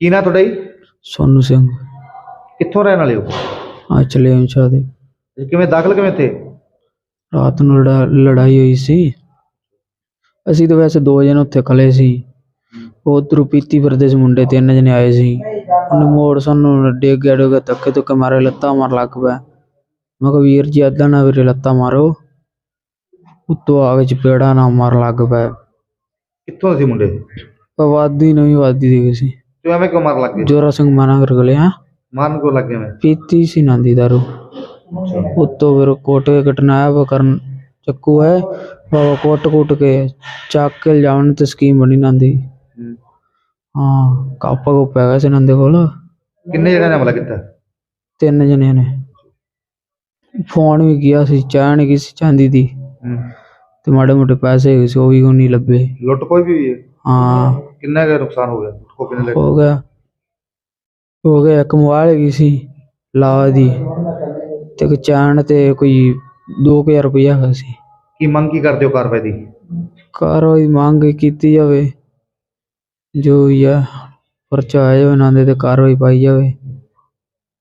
ਕੀ ਨਾਂ ਤੁਹਾਡਾ ਜੀ? ਸੋਨੂ ਸਿੰਘ। ਕਿੱਥੋਂ ਰਹਿਣ ਵਾਲੇ ਹੋ? ਆ ਚਲੇ ਅੰਸ਼ਾ ਦੇ। ਕਿਵੇਂ ਦਾਖਲ ਕਿਵੇਂ ਇੱਥੇ? ਰਾਤ ਨੂੰ ਲੜਾ- ਲੜਾਈ ਹੋਈ ਸੀ। ਅਸੀਂ ਤਾਂ ਵੈਸੇ ਦੋ ਜਣੇ ਉੱਥੇ ਖਲੇ ਸੀ। ਉਧਰੋਂ ਪੀਤੀ ਫਿਰਦੇ ਸੀ ਮੁੰਡੇ ਤਿੰਨ ਜਣੇ ਆਏ ਸੀ। ਉਹਨੇ ਮੋੜ ਸਾਨੂੰ ਡੇਗ ਗਿਆ ਡੋਗਾ ਧੱਕੇ ਧੁੱਕੇ ਮਾਰੇ ਲੱਤਾਂ ਮਾਰ ਲੱਗ ਪਿਆ। ਮੈਂ ਕਿਹਾ ਵੀਰ ਜੀ ਏਦਾਂ ਨਾ ਵੀਰੇ ਲੱਤਾਂ ਮਾਰੋ। ਉੱਤੋਂ ਆ ਕੇ ਚਪੇੜਾ ਨਾ ਮਾਰ ਲੱਗ ਪਿਆ। ਕਿੱਥੋਂ ਸੀ ਮੁੰਡੇ? ਪਰ ਵਾਦੀ ਨਹੀਂ ਵਾਦੀ ਦੇ ਗਏ ਸੀ ਸਿੰਘ ਪੀਤੀ ਸੀ ਨਾਂਦੀ ਦਾਰੂ ਉੱਤੋਂ ਫਿਰ ਕੋਟ ਕੇ ਆਇਆ ਵਾ ਕਰਨ ਚੱਕੂ ਹੈ ਬਾਬਾ ਕੋਟ ਕੋਟ ਕੇ ਚੱਕ ਕੇ ਜਾਣ ਤੇ ਸਕੀਮ ਬਣੀ ਨਾਂਦੀ ਹਾਂ ਕਾਪਾ ਕੋ ਪੈ ਗਿਆ ਸੀ ਨਾਂਦੇ ਕੋਲ ਕਿੰਨੇ ਜਣਿਆਂ ਨੇ ਤਿੰਨ ਫੋਨ ਵੀ ਗਿਆ ਸੀ ਚਾਹ ਨਹੀਂ ਗਈ ਸੀ ਚਾਂਦੀ ਦੀ। ਤੇ ਮਾੜੇ ਮੋਟੇ ਪੈਸੇ ਹੈਗੇ ਸੀ ਉਹ ਵੀ ਨਹੀਂ ਲੱਭੇ। ਲੁੱਟ ਕੋਈ ਵੀ ਹੋਈ ਹੈ? ਹਾਂ। ਕਿੰਨਾ ਕੁ ਨੁਕਸਾਨ ਹੋ ਗਿਆ? ਕੋ ਕਿੰਨੇ ਲੱਗੇ? ਹੋ ਗਿਆ। ਹੋ ਗਿਆ ਇੱਕ ਮੋਬਾਈਲ ਹੈਗੀ ਸੀ ਲਾ ਦੀ। ਤੇ ਇੱਕ ਚੈਨ ਤੇ ਕੋਈ 2000 ਰੁਪਇਆ ਹੈਗਾ ਸੀ। ਕੀ ਮੰਗ ਕੀ ਕਰਦੇ ਹੋ ਕਾਰਵਾਈ ਦੀ? ਕਾਰਵਾਈ ਮੰਗ ਕੀਤੀ ਜਾਵੇ। ਜੋ ਵੀ ਆ ਪਰਚਾ ਆਇਆ ਜਾਵੇ ਇਹਨਾਂ ਦੇ ਤੇ ਕਾਰਵਾਈ ਪਾਈ ਜਾਵੇ।